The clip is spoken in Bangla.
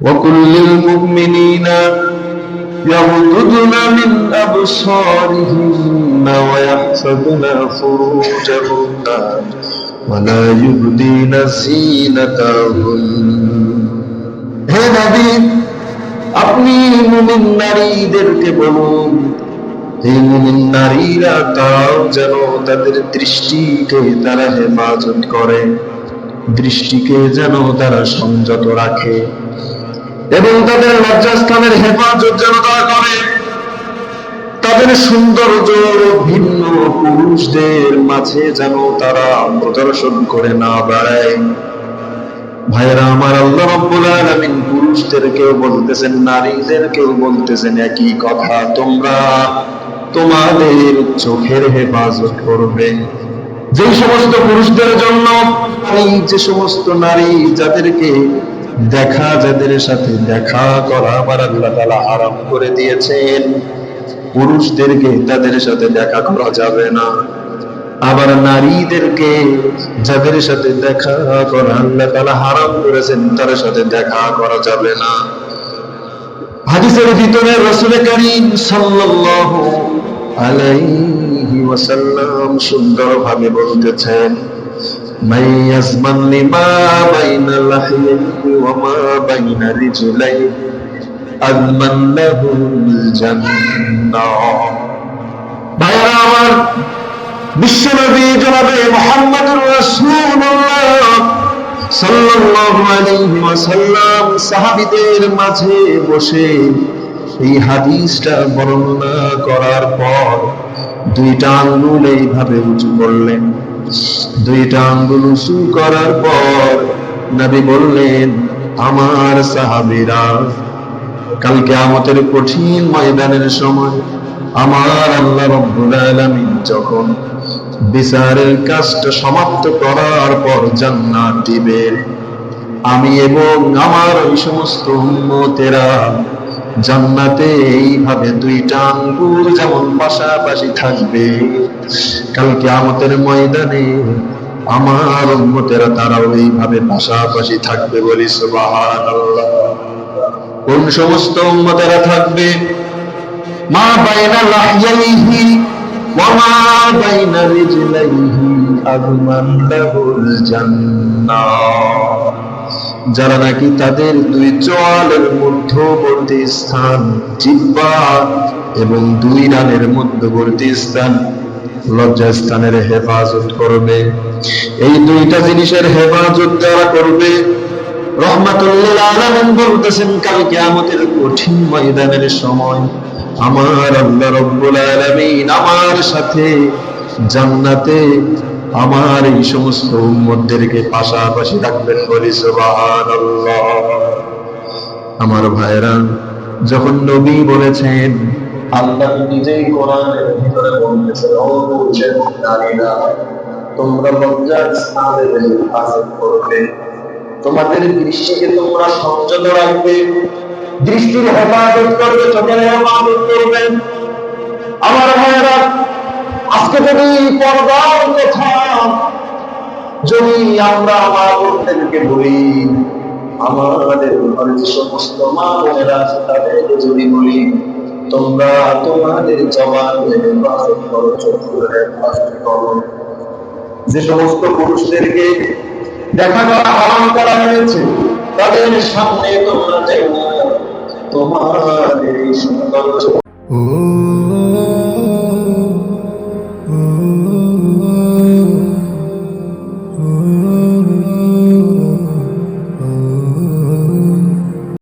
وقل للمؤمنين يغضضن من أبصارهن ويحفظن فروجهن ولا يبدين زينتهن হে নবী আপনি মুমিন নারীদেরকে বলুন এই মুমিন নারীরা তাও যেন তাদের দৃষ্টিকে তারা হেফাজত করে দৃষ্টিকে যেন তারা সংযত রাখে এবং তাদের লজ্জাস্থানের হেফাজত যেন তারা করে। তাদের সৌন্দর্য ভিন্ন পুরুষদের মাঝে যেন তারা প্রদর্শন করে না বেড়ায়। ভাইরা আমার আল্লাহ রব্বুল আলামিন পুরুষদেরকেও বলতেছেন, নারীদেরকেও বলতেছেন একই কথা, তোমরা তোমাদের চোখের হেফাজত করবে। যে সমস্ত পুরুষদের জন্য এই যে সমস্ত নারী যাদেরকে দেখা যাদের সাথে দেখা করা আমার আল্লাহ তাআলা আরাম করে দিয়েছেন। পুরুষদেরকে তাদের সাথে দেখা করা যাবে না। আবার নারীদেরকে যাদের সাথে দেখা করা আল্লাহ তাআলা হারাম করেছেন, তার সাথে দেখা করা যাবে না। হাদিসের ভিতরে রাসূল করিম সাল্লাল্লাহু আলাইহি ওয়াসাল্লাম সুন্দরভাবে বলতেছেন ইয়াজমান লিমা বাইনা লাহইহি ওয়া মা বাইনা রিজলাইহি আযমান লাহুল জান্নাহ। ভাইরা আমার বিশ্বনবী জনাবে মোহাম্মদুর রাসূলুল্লাহ সাল্লাল্লাহু আলাইহি ওয়াসাল্লাম সাহাবীদের মাঝে বসে এই হাদিসটা বর্ণনা করার পর দুইটা আঙ্গুল এইভাবে উঁচু করলেন। দুইটা আঙ্গুল উঁচু করার পর নবী বললেন, আমার সাহাবীরা কালকে আমাদের কঠিন ময়দানের সময় আমার আল্লাহ রব্বুল আলামিন যখন বিচারের কাজটা সমাপ্ত করার পর জান্নাত দিবেন, আমি এবং আমার ওই সমস্ত উম্মতেরা জান্নাতে এইভাবে দুইটা আঙ্গুল যেমন পাশাপাশি থাকবে কালকে আমাদের ময়দানে আমার মতেরা তারাও এইভাবে পাশাপাশি থাকবে বলি কোন সমস্ত উন্মতেরা থাকবে? মা বাইনা লাহইয়াইহি যারা নাকি তাদের দুই চোয়ালের মধ্যবর্তী স্থান জিহ্বা এবং দুই রানের মধ্যবর্তী স্থান লজ্জাস্থানের হেফাজত করবে। এই দুইটা জিনিসের হেফাজত যারা করবে, রহমাতুল্লিল আলামিন বলতেছেন, কাল কিয়ামতের কঠিন ময়দানের সময় আমার আল্লাহ রব্বুল আমার সাথে জান্নাতে আমার এই সমস্ত উম্মতদেরকে পাশাপাশি রাখবেন বলি আমার ভাইরা যখন নবী বলেছেন, আল্লাহ নিজেই কোরআনের ভিতরে নারীরা, তোমরা লজ্জার হেফাজত করবে। তোমাদের দৃষ্টিকে তোমরা সংযত রাখবে। দৃষ্টির হেফাজত করবে, চোখের হেফাজত করবে। আমার ভাইয়েরা, আজকে যদি পর্দার কথা যদি আমরা মা বোনদেরকে বলি আমাদের ঘরে যে সমস্ত মা বোনেরা আছে, তাদেরকে যদি বলি, তোমরা তোমাদের জবান হেফাজত করো, চোখের হেফাজত করো। যে সমস্ত পুরুষদেরকে দেখা করা হারাম করা হয়েছে, তাদের সামনে তোমরা যেও না। তোমাদের এই সৌন্দর্য Oh